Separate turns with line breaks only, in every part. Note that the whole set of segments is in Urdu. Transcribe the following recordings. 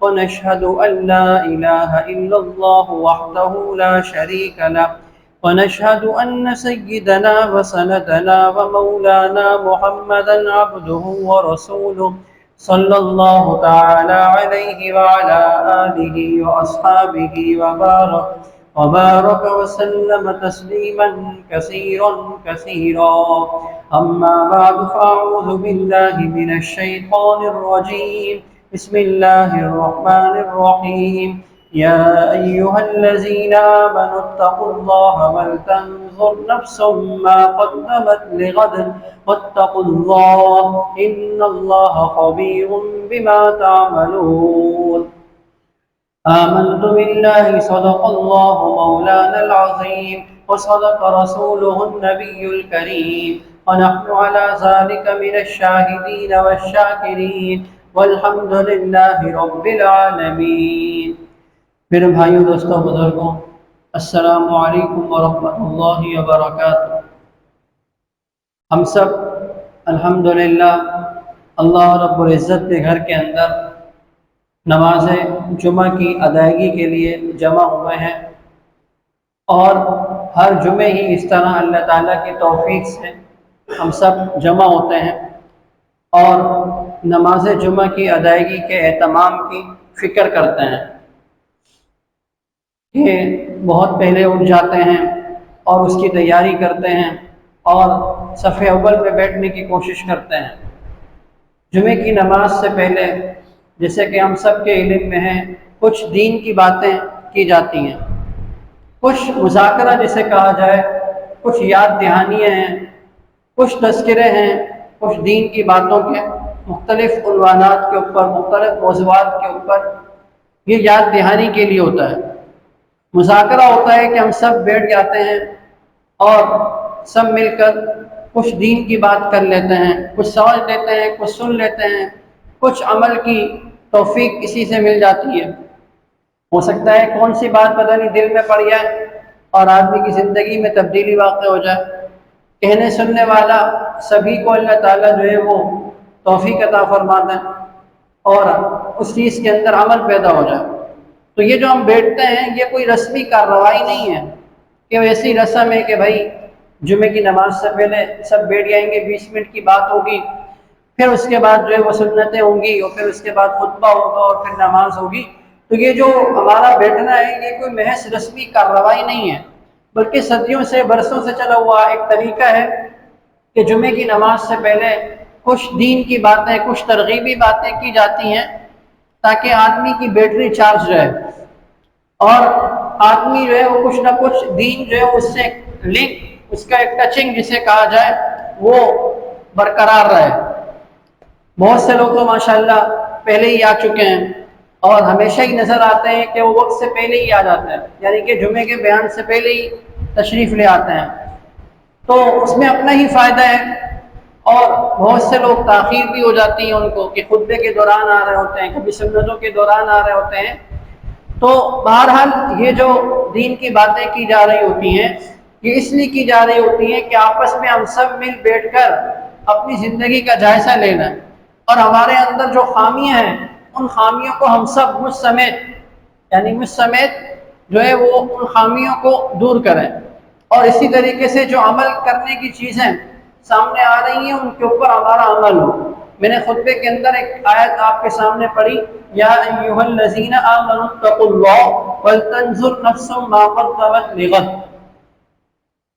ونشهد أن لا إله إلا الله وحده لا شريك له. ونشهد أن سيدنا وسندنا ومولانا محمدا عبده ورسوله صلى الله تعالى عليه وعلى آله وأصحابه وبارك وبارك وسلم تسليما كثيرا كثيرا. أما بعد فأعوذ بالله من الشيطان الرجيم. بسم الله الرحمن الرحيم. يا أيها الذين آمنوا اتقوا الله ولتنظر نفس ما قدمت لغد. واتقوا الله إن الله خبير بما تعملون. آمنت بالله صدق الله مولانا العظيم وصدق رسوله النبي الكريم. ونحن على ذلك من الشاهدين والشاكرين. والحمد لله رب العالمين میرے بھائیوں، دوستوں، بزرگوں، السلام علیکم ورحمۃ اللہ وبرکاتہ۔ ہم سب الحمدللہ اللہ رب العزت کے گھر کے اندر نماز جمعہ کی ادائیگی کے لیے جمع ہوئے ہیں اور ہر جمعے ہی اس طرح اللہ تعالیٰ کی توفیق سے ہم سب جمع ہوتے ہیں اور نماز جمعہ کی ادائیگی کے اہتمام کی فکر کرتے ہیں کہ بہت پہلے اٹھ جاتے ہیں اور اس کی تیاری کرتے ہیں اور صفحہ اول پہ بیٹھنے کی کوشش کرتے ہیں۔ جمعے کی نماز سے پہلے جیسے کہ ہم سب کے علم میں ہیں، کچھ دین کی باتیں کی جاتی ہیں۔ کچھ مذاکرہ جسے کہا جائے، کچھ یاد دہانیاں ہیں، کچھ تذکرے ہیں، کچھ دین کی باتوں کے مختلف عنوانات کے اوپر، مختلف موضوعات کے اوپر یہ یاد دہانی کے لیے ہوتا ہے۔ مذاکرہ ہوتا ہے کہ ہم سب بیٹھ جاتے ہیں اور سب مل کر کچھ دین کی بات کر لیتے ہیں، کچھ سمجھ لیتے ہیں، کچھ سن لیتے ہیں، کچھ عمل کی توفیق کسی سے مل جاتی ہے۔ ہو سکتا ہے کون سی بات پتہ نہیں دل میں پڑ جائے اور آدمی کی زندگی میں تبدیلی واقع ہو جائے۔ کہنے سننے والا سبھی کو اللہ تعالیٰ جو ہے وہ توفیق عطا فرما دیں اور اس چیز کے اندر عمل پیدا ہو جائے۔ تو یہ جو ہم بیٹھتے ہیں، یہ کوئی رسمی کارروائی نہیں ہے کہ ایسی رسم ہے کہ بھائی جمعے کی نماز سے پہلے سب بیٹھ جائیں گے، بیس منٹ کی بات ہوگی، پھر اس کے بعد جو ہے وہ سنتیں ہوں گی، اور پھر اس کے بعد خطبہ ہوگا اور پھر نماز ہوگی۔ تو یہ جو ہمارا بیٹھنا ہے، یہ کوئی محض رسمی کارروائی نہیں ہے، بلکہ صدیوں سے برسوں سے چلا ہوا ایک طریقہ ہے کہ جمعے کی نماز سے پہلے کچھ دین کی باتیں کچھ ترغیبی باتیں کی جاتی ہیں تاکہ آدمی کی بیٹری چارج رہے۔ اور آدمی جو ہے وہ کچھ نہ کچھ دین جو ہے اس سے لنک، اس کا ایک ٹچنگ جسے کہا جائے، وہ برقرار رہے۔ بہت سے لوگ تو ماشاءاللہ پہلے ہی آ چکے ہیں اور ہمیشہ ہی نظر آتے ہیں کہ وہ وقت سے پہلے ہی آ جاتے ہیں یعنی کہ جمعے کے بیان سے پہلے ہی تشریف لے آتے ہیں۔ تو اس میں اپنا ہی فائدہ ہے۔ اور بہت سے لوگ تاخیر بھی ہو جاتی ہیں ان کو کہ خطبے کے دوران آ رہے ہوتے ہیں، کبھی سنتوں کے دوران آ رہے ہوتے ہیں۔ تو بہرحال یہ جو دین کی باتیں کی جا رہی ہوتی ہیں، یہ اس لیے کی جا رہی ہوتی ہیں کہ آپس میں ہم سب مل بیٹھ کر اپنی زندگی کا جائزہ لینا اور ہمارے اندر جو خامیاں ہیں، ان خامیوں کو ہم سب مجھ سمیت یعنی مجھ سمیت جو ہے وہ ان خامیوں کو دور کریں۔ اور اسی طریقے سے جو عمل کرنے کی چیزیں سامنے آ رہی ہیں، ان کے اوپر ہمارا عمل۔ ہو میں نے خطبے کے اندر ایک آیت آپ کے سامنے پڑھی، یا ایوہ الذین آمنوا اتقوا اللہ ولتنظر نفس ما قدمت لغد۔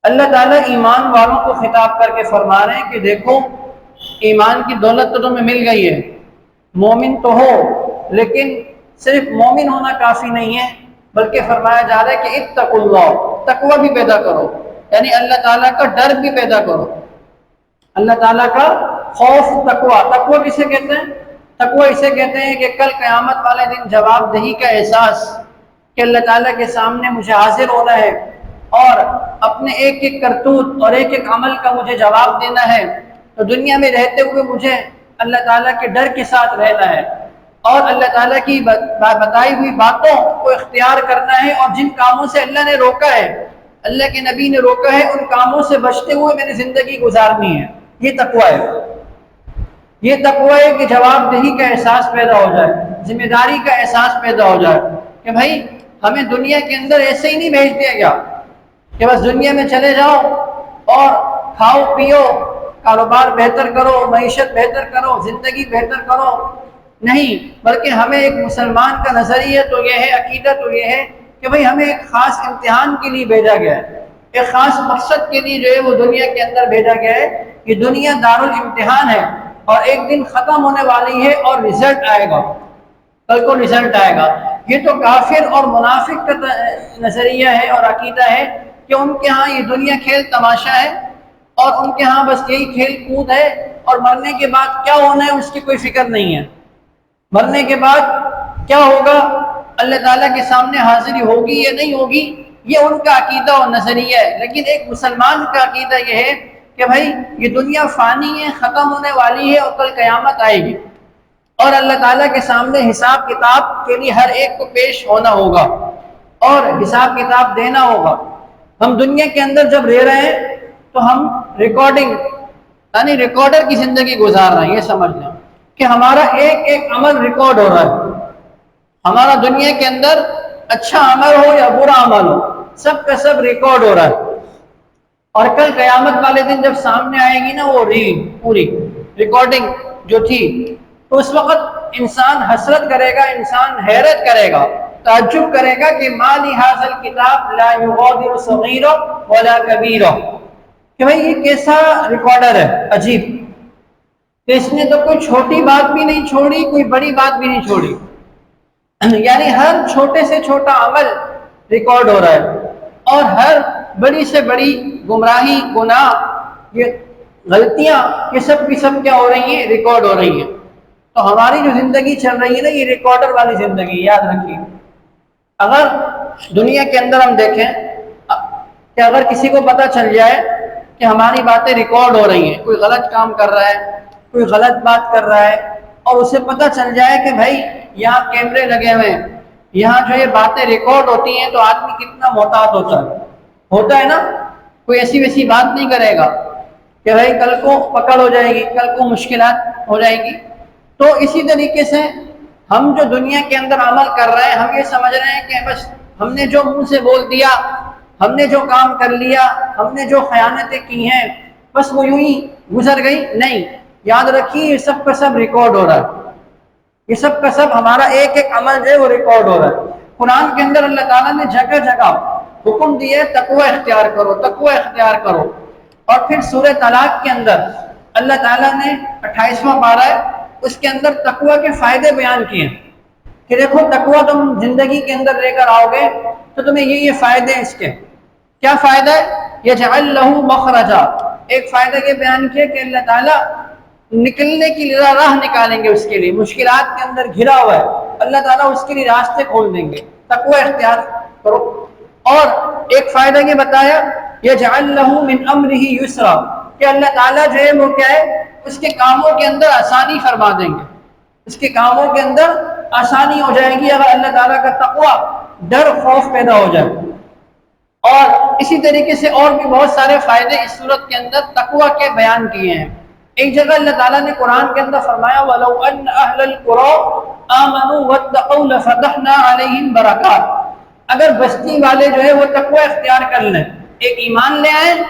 اللہ تعالیٰ ایمان والوں کو خطاب کر کے فرما رہے ہیں کہ دیکھو، ایمان کی دولت تو تمہیں مل گئی ہے، مومن تو ہو، لیکن صرف مومن ہونا کافی نہیں ہے، بلکہ فرمایا جا رہا ہے کہ اتقوا اللہ، تقوی بھی پیدا کرو۔ یعنی اللہ تعالیٰ کا ڈر بھی پیدا کرو۔ اللہ تعالیٰ کا خوف تقوا تقوا کسے کہتے ہیں؟ تقوا اسے کہتے ہیں کہ کل قیامت والے دن جواب دہی کا احساس کہ اللہ تعالیٰ کے سامنے مجھے حاضر ہونا ہے اور اپنے ایک ایک کرتوت اور ایک ایک عمل کا مجھے جواب دینا ہے۔ تو دنیا میں رہتے ہوئے مجھے اللہ تعالیٰ کے ڈر کے ساتھ رہنا ہے اور اللہ تعالیٰ کی بتائی ہوئی باتوں کو اختیار کرنا ہے اور جن کاموں سے اللہ نے روکا ہے، اللہ کے نبی نے روکا ہے، ان کاموں سے بچتے ہوئے میں نے زندگی گزارنی ہے۔ یہ تقوی ہے۔ یہ تقوی ہے کہ جواب دہی کا احساس پیدا ہو جائے، ذمہ داری کا احساس پیدا ہو جائے کہ بھائی، ہمیں دنیا کے اندر ایسے ہی نہیں بھیج دیا گیا کہ بس دنیا میں چلے جاؤ اور کھاؤ، پیو، کاروبار بہتر کرو، معیشت بہتر کرو، زندگی بہتر کرو۔ نہیں، بلکہ ہمیں ایک مسلمان کا نظریہ تو یہ ہے، عقیدہ تو یہ ہے کہ بھائی، ہمیں ایک خاص امتحان کے لیے بھیجا گیا ہے۔ ایک خاص مقصد کے لیے جو ہے وہ دنیا کے اندر بھیجا گیا ہے۔ کہ دنیا دار الامتحان ہے اور ایک دن ختم ہونے والی ہے اور رزلٹ آئے گا۔ کل کو رزلٹ آئے گا۔ یہ تو کافر اور منافق کا نظریہ ہے اور عقیدہ ہے کہ ان کے ہاں یہ دنیا کھیل تماشا ہے اور ان کے ہاں بس یہی کھیل کود ہے اور مرنے کے بعد کیا ہونا ہے اس کی کوئی فکر نہیں ہے۔ مرنے کے بعد کیا ہوگا؟ اللہ تعالیٰ کے سامنے حاضری ہوگی یا نہیں ہوگی؟ یہ ان کا عقیدہ اور نظریہ ہے۔ لیکن ایک مسلمان کا عقیدہ یہ ہے کہ بھائی یہ دنیا فانی ہے، ختم ہونے والی ہے اور کل قیامت آئے گی۔ اور اللہ تعالیٰ کے سامنے حساب کتاب کے لیے ہر ایک کو پیش ہونا ہوگا اور حساب کتاب دینا ہوگا۔ ہم دنیا کے اندر جب رہ رہے ہیں تو ہم ریکارڈنگ یعنی ریکارڈر کی زندگی گزار رہے ہیں، یہ سمجھ لیں۔ کہ ہمارا ایک ایک عمل ریکارڈ ہو رہا ہے۔ ہمارا دنیا کے اندر اچھا عمل ہو یا برا عمل ہو، سب کا سب ریکارڈ ہو رہا ہے۔ اور کل قیامت والے دن جب سامنے آئے گی نا وہ ریڈ پوری ریکارڈنگ جو تھی، تو اس وقت انسان حسرت کرے گا، انسان حیرت کرے گا، تعجب کرے گا کہ مالی حاصل کتاب لا یغادر صغیر ولا کبیر کہ بھائی یہ کیسا ریکارڈر ہے؟ عجیب۔ کہ اس نے تو کوئی چھوٹی بات بھی نہیں چھوڑی، کوئی بڑی بات بھی نہیں چھوڑی۔ یعنی ہر چھوٹے سے چھوٹا عمل ریکارڈ ہو رہا ہے۔ اور ہر بڑی سے بڑی گمراہی، گناہ، یہ غلطیاں، یہ سب کی سب کیا ہو رہی ہیں؟ ریکارڈ ہو رہی ہیں۔ تو ہماری جو زندگی چل رہی ہے نا، یہ ریکارڈر والی زندگی، یاد رکھیے۔ اگر دنیا کے اندر ہم دیکھیں، کہ اگر کسی کو پتہ چل جائے کہ ہماری باتیں ریکارڈ ہو رہی ہیں، کوئی غلط کام کر رہا ہے، کوئی غلط بات کر رہا ہے، اور اسے پتہ چل جائے کہ بھائی، یہاں کیمرے لگے ہوئے ہیں، یہاں جو یہ باتیں ریکارڈ ہوتی ہیں تو آدمی کتنا محتاط ہوتا ہے۔ ہوتا ہے نا، کوئی ایسی ویسی بات نہیں کرے گا کہ بھائی کل کو پکڑ ہو جائے گی، کل کو مشکلات ہو جائے گی۔ تو اسی طریقے سے ہم جو دنیا کے اندر عمل کر رہے ہیں، ہم یہ سمجھ رہے ہیں کہ بس ہم نے جو منہ سے بول دیا، ہم نے جو کام کر لیا، ہم نے جو خیانتیں کی ہیں، بس وہ یوں ہی گزر گئی۔ نہیں، یاد رکھیے، یہ سب کا سب ریکارڈ ہو رہا ہے۔ یہ سب کا سب ہمارا ایک ایک عمل جو ہے وہ ریکارڈ ہو رہا ہے۔ قرآن کے اندر اللہ تعالیٰ نے جگہ جگہ حکم دیے، تقوی اختیار کرو، تقوی اختیار کرو۔ اور پھر سورہ طلاق کے اندر اللہ تعالیٰ نے اٹھائیسواں پارہ ہے، اس کے اندر تقوی کے فائدے بیان کیے۔ کہ دیکھو، تقوی تم زندگی کے اندر لے کر آؤ گے تو تمہیں یہ یہ فائدے اس کے۔ کیا فائدہ ہے؟ یہ جعل لہو مخرجا۔ ایک فائدہ یہ بیان کیا کہ اللہ تعالیٰ نکلنے کی راہ نکالیں گے اس کے لیے۔ مشکلات کے اندر گھرا ہوا ہے۔ اللہ تعالیٰ اس کے لیے راستے کھول دیں گے۔ تقوی اختیار کرو۔ اور ایک فائدہ یہ بتایا یہ جعل لہو من امر ہی یسرا، کہ اللہ تعالیٰ جو ہے وہ کیا ہے، اس کے کاموں کے اندر آسانی فرما دیں گے۔ اس کے کاموں کے اندر آسانی ہو جائے گی اگر اللہ تعالیٰ کا تقوی ڈر، خوف پیدا ہو جائے۔ اور اسی طریقے سے اور بھی بہت سارے فائدے اس صورت کے اندر تقوی کے بیان کیے ہیں۔ ایک جگہ اللہ تعالیٰ نے قرآن کے اندر فرمایا، وَلَوْ أَنَّ أَهْلَ الْقُرَىٰ آمَنُوا وَاتَّقَوْا لَفَتَحْنَا عَلَيْهِمْ بَرَكَاتٍ۔ اگر بستی والے جو ہے وہ تقوی اختیار کر لیں، ایک ایمان لے آئیں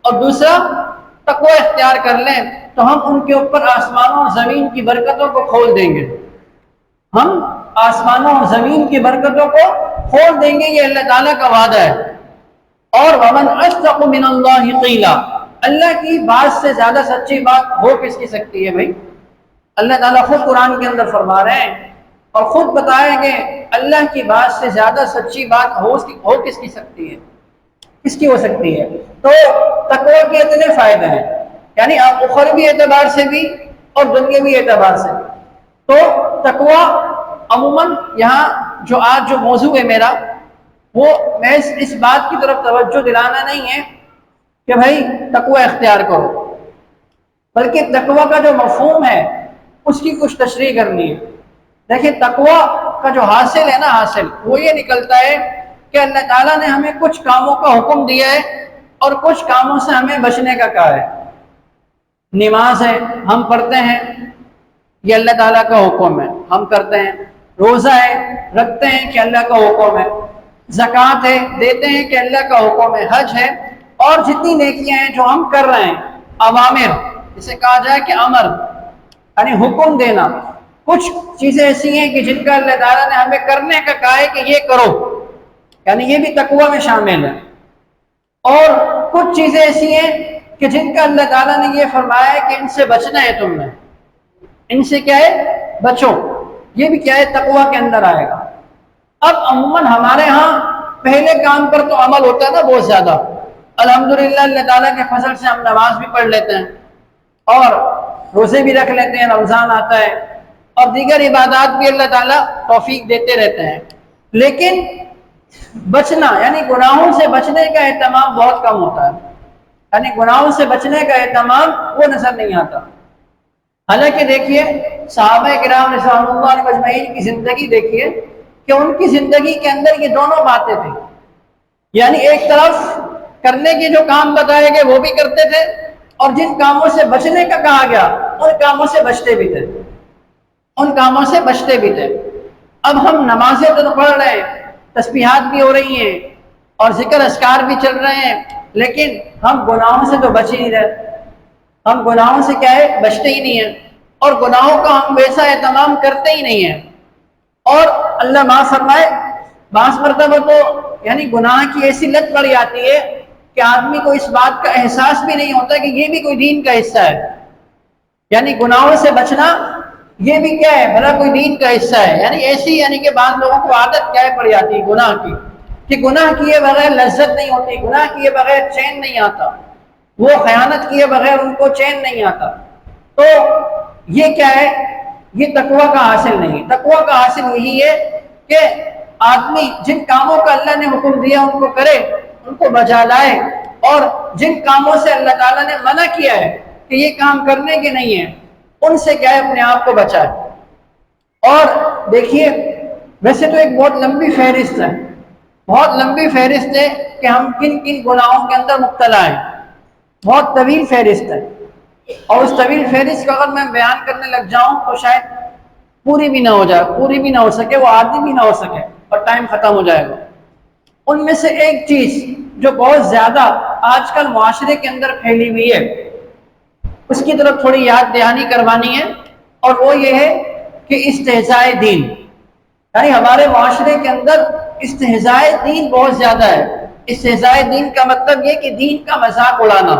اور دوسرا تقوی اختیار کر لیں، تو ہم ان کے اوپر آسمانوں اور زمین کی برکتوں کو کھول دیں گے۔ ہم آسمانوں اور زمین کی برکتوں کو کھول دیں گے، یہ اللہ تعالیٰ کا وعدہ ہے۔ اور ومن اشتق من اللہ قیلا اللہ کی بات سے زیادہ سچی بات ہو کس کی سکتی ہے بھائی؟ اللہ تعالیٰ خود قرآن کے اندر فرما رہے ہیں۔ اور خود بتائیں گے اللہ کی بات سے زیادہ سچی بات ہو ہو کس کی سکتی ہے؟ کس کی ہو سکتی ہے؟ تو تقوی کے اتنے فائدے ہیں۔ یعنی آپ اخروی اعتبار سے بھی اور دنیاوی اعتبار سے بھی۔ تو تقوی عموماً یہاں جو آج جو موضوع ہے میرا، وہ میں اس اس بات کی طرف توجہ دلانا نہیں ہے کہ بھائی تقوی اختیار کرو۔ بلکہ تقوی کا جو مفہوم ہے، اس کی کچھ تشریح کرنی ہے۔ دیکھیں تقوی کا جو حاصل ہے نا حاصل، وہ یہ نکلتا ہے کہ اللہ تعالیٰ نے ہمیں کچھ کاموں کا حکم دیا ہے اور کچھ کاموں سے ہمیں بچنے کا کہا ہے۔ نماز ہے، ہم پڑھتے ہیں، یہ اللہ تعالیٰ کا حکم ہے، ہم کرتے ہیں۔ روزہ ہے، رکھتے ہیں کہ اللہ کا حکم ہے۔ زکوٰۃ ہے، دیتے ہیں کہ اللہ کا حکم ہے۔ حج ہے، اور جتنی نیکیاں ہیں جو ہم کر رہے ہیں، عوامر، جسے کہا جائے کہ امر یعنی حکم دینا۔ کچھ چیزیں ایسی ہیں کہ جن کا اللہ تعالیٰ نے ہمیں کرنے کا کہا ہے کہ یہ کرو۔ یعنی یہ بھی تقوی میں شامل ہے۔ اور کچھ چیزیں ایسی ہیں کہ جن کا اللہ تعالیٰ نے یہ فرمایا ہے کہ ان سے بچنا ہے تم نے۔ ان سے کیا ہے؟ بچو۔ یہ بھی کیا ہے؟ تقوی کے اندر آئے گا۔ اب عموماً ہمارے ہاں پہلے کام پر تو عمل ہوتا ہے نا بہت زیادہ۔ الحمدللہ اللہ تعالیٰ کے فضل سے ہم نماز بھی پڑھ لیتے ہیں اور روزے بھی رکھ لیتے ہیں، رمضان آتا ہے۔ اور دیگر عبادات بھی اللہ تعالیٰ توفیق دیتے رہتے ہیں۔ لیکن بچنا یعنی گناہوں سے بچنے کا اہتمام بہت کم ہوتا ہے۔ یعنی گناہوں سے بچنے کا اہتمام وہ نظر نہیں آتا۔ حالانکہ دیکھیے، صحابہ کرام رضوان اللہ مجمعین کی زندگی دیکھیے کہ ان کی زندگی کے اندر یہ دونوں باتیں تھیں۔ یعنی ایک طرف کرنے کے جو کام بتائے گئے وہ بھی کرتے تھے اور جن کاموں سے بچنے کا کہا گیا، ان کاموں سے بچتے بھی تھے۔ ان کاموں سے بچتے بھی تھے۔ اب ہم نمازیں تو پڑھ رہے ہیں، تسبیحات بھی ہو رہی ہیں اور ذکر اسکار بھی چل رہے ہیں، لیکن ہم گناہوں سے تو بچ ہی نہیں رہے۔ ہم گناہوں سے کیا ہے؟ بچتے ہی نہیں ہیں۔ اور گناہوں کا ہم ویسا اہتمام کرتے ہی نہیں ہیں۔ اور اللہ ماں فرمائے، بعض مرتبہ تو یعنی گناہ کی ایسی لت پڑ جاتی ہے کہ آدمی کو اس بات کا احساس بھی نہیں ہوتا کہ یہ بھی کوئی دین کا حصہ ہے۔ یعنی گناہوں سے بچنا یہ بھی کیا ہے؟ بھلا کوئی دین کا حصہ ہے۔ یعنی ایسی یعنی کہ بعض لوگوں کو عادت کیا پڑ جاتی ہے گناہ کی، کہ گناہ کیے بغیر لذت نہیں ہوتی، گناہ کیے بغیر چین نہیں آتا۔ وہ خیانت کیے بغیر ان کو چین نہیں آتا۔ تو یہ کیا ہے؟ یہ تقوی کا حاصل نہیں۔ تقوی کا حاصل یہی ہے کہ آدمی جن کاموں کا اللہ نے حکم دیا ان کو کرے، ان کو بجا لائے۔ اور جن کاموں سے اللہ تعالیٰ نے منع کیا ہے کہ یہ کام کرنے کے نہیں ہیں ان سے کیا ہے؟ اپنے آپ کو بچائے اور دیکھیے، ویسے تو ایک بہت لمبی فہرست ہے۔ بہت لمبی فہرست ہے کہ ہم کن کن گناہوں کے اندر مبتلا ہیں۔ بہت طویل فہرست ہے۔ اور اس طویل فہرست کا اگر میں بیان کرنے لگ جاؤں تو شاید پوری بھی نہ ہو جائے، پوری بھی نہ ہو سکے، وہ آدھی بھی نہ ہو سکے اور ٹائم ختم ہو جائے گا۔ ان میں سے ایک چیز جو بہت زیادہ آج کل معاشرے کے اندر پھیلی ہوئی ہے اس کی طرف تھوڑی یاد دہانی کروانی ہے اور وہ یہ ہے کہ استحضاء دین یعنی ہمارے معاشرے کے اندر استحضاء دین بہت زیادہ ہے۔ استحضاء دین کا مطلب یہ کہ دین کا مذاق اڑانا،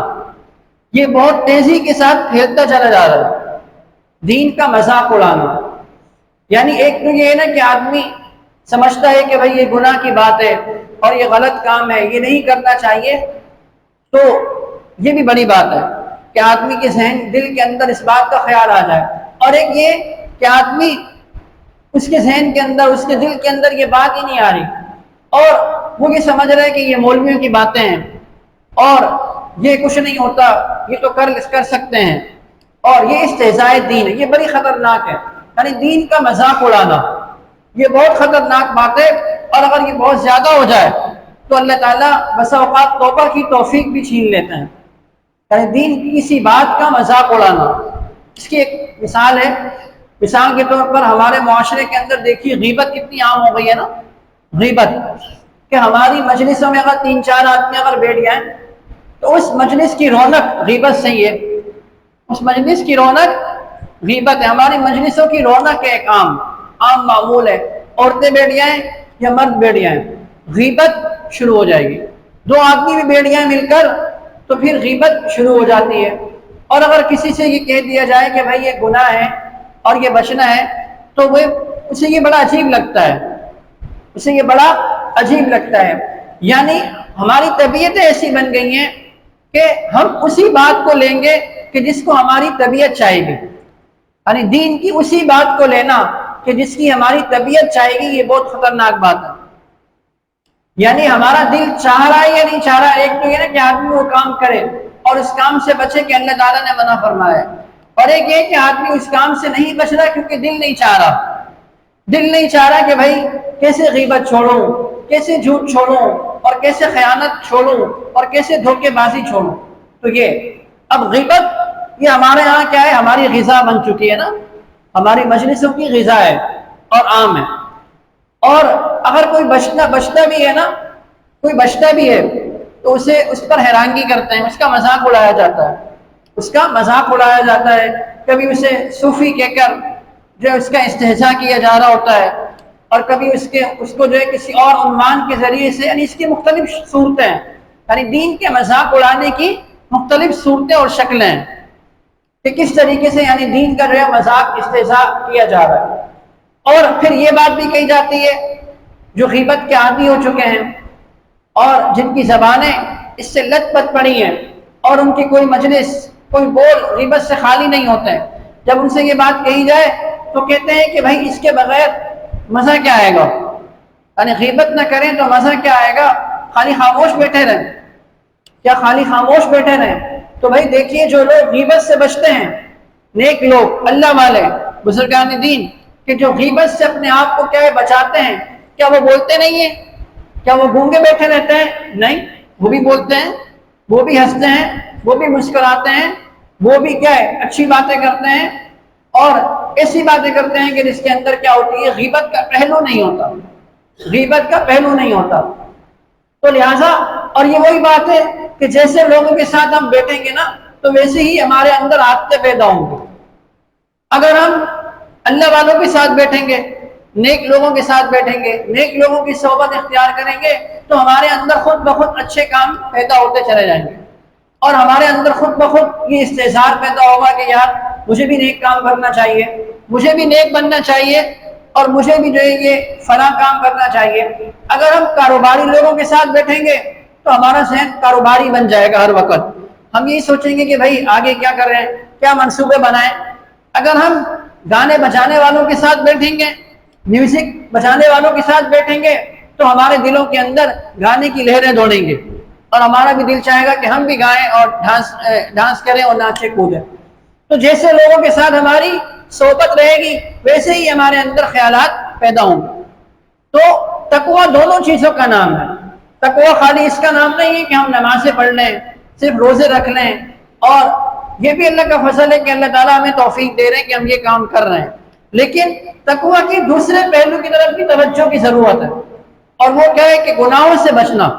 یہ بہت تیزی کے ساتھ پھیلتا چلا جا رہا ہے۔ دین کا مذاق اڑانا یعنی ایک تو یہ ہے نا کہ آدمی سمجھتا ہے کہ بھائی یہ گناہ کی بات ہے اور یہ غلط کام ہے، یہ نہیں کرنا چاہیے، تو یہ بھی بڑی بات ہے۔ کہ آدمی کے ذہن، دل کے اندر اس بات کا خیال آ جائے۔ اور ایک یہ کہ آدمی اس کے ذہن کے اندر، اس کے دل کے اندر یہ بات ہی نہیں آ رہی۔ اور وہ یہ سمجھ رہے کہ یہ مولویوں کی باتیں ہیں۔ اور یہ کچھ نہیں ہوتا، یہ تو کر کر سکتے ہیں۔ اور یہ استحضاء دین ہے، یہ بڑی خطرناک ہے۔ یعنی دین کا مذاق اڑانا، یہ بہت خطرناک بات ہے۔ اور اگر یہ بہت زیادہ ہو جائے تو اللہ تعالیٰ بس اوقات توبہ کی توفیق بھی چھین لیتے ہیں۔ یعنی دین کی کسی بات کا مذاق اڑانا اس کی ایک مثال ہے۔ مثال کے طور پر ہمارے معاشرے کے اندر دیکھیے، غیبت کتنی عام ہو گئی ہے نا۔ غیبت کہ ہماری مجلسوں میں اگر تین چار آدمی اگر بیٹھ جائیں، تو اس مجلس کی رونق غیبت سے ہی ہے۔ اس مجلس کی رونق غیبت ہے۔ ہماری مجلسوں کی رونق ہے ایک عام عام معمول ہے۔ عورتیں بیٹھ جائیں یا مرد بیٹھ جائیں، غیبت شروع ہو جائے گی۔ دو آدمی بھی بیٹھ جائیں مل کر تو پھر غیبت شروع ہو جاتی ہے۔ اور اگر کسی سے یہ کہہ دیا جائے کہ بھائی یہ گناہ ہے اور یہ بچنا ہے، تو وہ اسے یہ بڑا عجیب لگتا ہے۔ اسے یہ بڑا عجیب لگتا ہے۔ یعنی ہماری طبیعتیں ایسی بن گئی ہیں کہ ہم اسی بات کو لیں گے کہ جس کو ہماری طبیعت چاہے گی۔ یعنی دین کی اسی بات کو لینا کہ جس کی ہماری طبیعت چاہے گی، یہ بہت خطرناک بات ہے۔ یعنی ہمارا دل چاہ رہا ہے یا نہیں چاہ رہا ہے؟ ایک تو یہ نا کہ آدمی وہ کام کرے اور اس کام سے بچے کہ اللہ تعالیٰ نے منع فرمایا ہے۔ اور ایک یہ کہ آدمی اس کام سے نہیں بچ رہا کیونکہ دل نہیں چاہ رہا۔ دل نہیں چاہ رہا کہ بھائی کیسے غیبت چھوڑوں، کیسے جھوٹ چھوڑوں اور کیسے خیانت چھوڑوں اور کیسے دھوکے بازی چھوڑوں۔ تو یہ، اب غیبت، یہ ہمارے ہاں کیا ہے؟ ہماری غذا بن چکی ہے نا۔ ہماری مجلسوں کی غذا ہے اور عام ہے۔ اور اگر کوئی بچنا بچتا بھی ہے نا، کوئی بچتا بھی ہے، تو اسے اس پر حیرانگی کرتے ہیں، اس کا مذاق اڑایا جاتا ہے۔ اس کا مذاق اڑایا جاتا ہے۔ کبھی اسے صوفی کہہ کر جو اس کا استحصا کیا جا رہا ہوتا ہے، اور کبھی اس کے، اس کو جو ہے کسی اور عنوان کے ذریعے سے یعنی اس کی مختلف صورتیں یعنی دین کے مذاق اڑانے کی مختلف صورتیں اور شکلیں ہیں۔ کہ کس طریقے سے یعنی دین کا جو ہے مذاق استحصا کیا جا رہا ہے۔ اور پھر یہ بات بھی کہی جاتی ہے جو غیبت کے عادی ہو چکے ہیں اور جن کی زبانیں اس سے لت پت پڑی ہیں اور ان کی کوئی مجلس، کوئی بول غیبت سے خالی نہیں ہوتے۔ ہیں جب ان سے یہ بات کہی جائے تو کہتے ہیں کہ بھائی اس کے بغیر مزہ کیا آئے گا؟ یعنی غیبت نہ کریں تو مزہ کیا آئے گا؟ خالی خاموش بیٹھے رہیں۔ کیا خالی خاموش بیٹھے رہیں۔ تو بھائی دیکھیے جو لوگ غیبت سے بچتے ہیں، نیک لوگ، اللہ والے، بزرگان دین، کہ جو غیبت سے اپنے آپ کو کیا بچاتے ہیں۔ کیا وہ بولتے نہیں ہیں؟ کیا وہ گونگے بیٹھے رہتے ہیں؟ نہیں، وہ بھی بولتے ہیں، وہ بھی ہنستے ہیں، وہ بھی مسکراتے ہیں، وہ بھی کیا ہے، اچھی باتیں کرتے ہیں۔ اور ایسی باتیں کرتے ہیں کہ جس کے اندر کیا ہوتی ہے، غیبت کا پہلو نہیں ہوتا۔ غیبت کا پہلو نہیں ہوتا۔ تو لہٰذا، اور یہ وہی بات ہے کہ جیسے لوگوں کے ساتھ ہم بیٹھیں گے نا، تو ویسے ہی ہمارے اندر آتے پیدا ہوں گے۔ اگر ہم اللہ والوں کے ساتھ بیٹھیں گے نیک لوگوں کے ساتھ بیٹھیں گے، نیک لوگوں کی صحبت اختیار کریں گے، تو ہمارے اندر خود بخود اچھے کام پیدا ہوتے چلے جائیں گے۔ اور ہمارے اندر خود بخود یہ استحصار پیدا ہوگا کہ یار، مجھے بھی نیک کام کرنا چاہیے، مجھے بھی نیک بننا چاہیے، اور مجھے بھی جو ہے یہ فلاں کام کرنا چاہیے۔ اگر ہم کاروباری لوگوں کے ساتھ بیٹھیں گے، تو ہمارا ذہن کاروباری بن جائے گا ہر وقت۔ ہم یہی سوچیں گے کہ بھائی، آگے کیا کر رہے ہیں؟ کیا منصوبے بنائیں؟ اگر ہم گانے بجانے والوں کے ساتھ بیٹھیں گے میوزک بجانے والوں کے ساتھ بیٹھیں گے تو ہمارے دلوں کے اندر گانے کی لہریں دوڑیں گے اور ہمارا بھی دل چاہے گا کہ ہم بھی گائیں اور ڈانس ڈانس کریں اور ناچے کودیں تو جیسے لوگوں کے ساتھ ہماری صحبت رہے گی، ویسے ہی ہمارے اندر خیالات پیدا ہوں گے۔ تو تقوا دونوں چیزوں کا نام ہے۔ تقوا خالی اس کا نام نہیں ہے کہ ہم نمازیں پڑھ لیں، صرف روزے رکھ لیں۔ اور یہ بھی اللہ کا فضل ہے کہ اللہ تعالیٰ ہمیں توفیق دے رہے ہیں کہ ہم یہ کام کر رہے ہیں۔ لیکن تقوا کی دوسرے پہلو کی طرف کی توجہ کی ضرورت ہے۔ اور وہ کیا ہے کہ گناہوں سے بچنا۔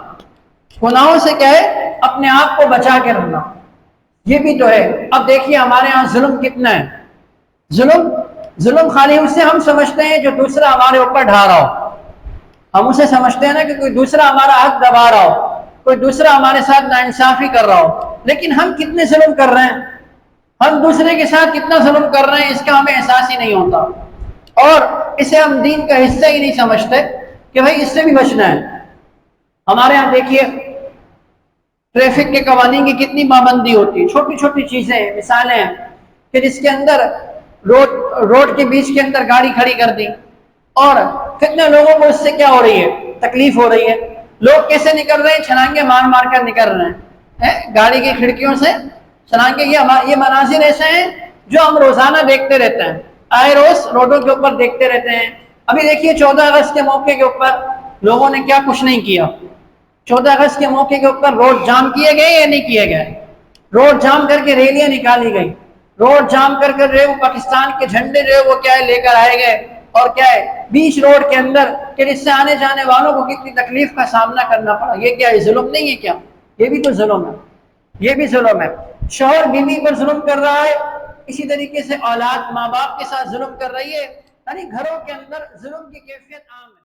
گناہوں سے کیا ہے اپنے آپ کو بچا کے رکھنا۔ یہ بھی تو ہے۔ اب دیکھیے ہمارے ہاں ظلم کتنا ہے۔ ظلم ظلم خالی اسے ہم سمجھتے ہیں جو دوسرا ہمارے اوپر ڈھا رہا ہو۔ ہم اسے سمجھتے ہیں نا کہ کوئی دوسرا ہمارا حق دبا رہا ہو۔ کوئی دوسرا ہمارے ساتھ ناانصافی کر رہا ہو۔ لیکن ہم کتنے ظلم کر رہے ہیں؟ ہم دوسرے کے ساتھ کتنا ظلم کر رہے ہیں، اس کا ہمیں احساس ہی نہیں ہوتا۔ اور اسے ہم دین کا حصہ ہی نہیں سمجھتے کہ بھائی اس سے بھی بچنا ہے۔ ہمارے یہاں دیکھیے، ٹریفک کے قوانین کی کتنی پابندی ہوتی ہے۔ چھوٹی چھوٹی چیزیں، مثالیں ہیں کہ جس کے اندر روڈ روڈ کے بیچ کے اندر گاڑی کھڑی کر دی۔ اور کتنے لوگوں کو اس سے کیا ہو رہی ہے؟ تکلیف ہو رہی ہے۔ لوگ کیسے نکل رہے ہیں؟ چھلانگے مار مار کر نکل رہے ہیں؟ گاڑی کی کھڑکیوں سے چنانکہ یہ یہ مناظر ایسے ہیں جو ہم روزانہ دیکھتے رہتے ہیں۔ آئے روز روڈوں کے اوپر دیکھتے رہتے ہیں۔ ابھی دیکھیے چودہ اگست کے موقع کے اوپر لوگوں نے کیا کچھ نہیں کیا۔ چودہ اگست کے موقع کے اوپر روڈ جام کیے گئے یا نہیں کیے گئے؟ روڈ جام کر کے ریلیاں نکالی گئی روڈ جام کر کر جو ہے وہ پاکستان کے جھنڈے جو ہے وہ کیا ہے لے کر آئے گئے۔ اور کیا ہے؟ بیچ روڈ کے اندر کہ جس سے آنے جانے والوں کو کتنی تکلیف کا سامنا کرنا پڑا۔ یہ کیا ہے؟ ظلم نہیں ہے کیا؟ یہ بھی تو ظلم ہے۔ یہ بھی ظلم ہے۔ شوہر بیوی پر ظلم کر رہا ہے، اسی طریقے سے اولاد ماں باپ کے ساتھ ظلم کر رہی ہے۔ یعنی گھروں کے اندر ظلم کی کیفیت عام ہے۔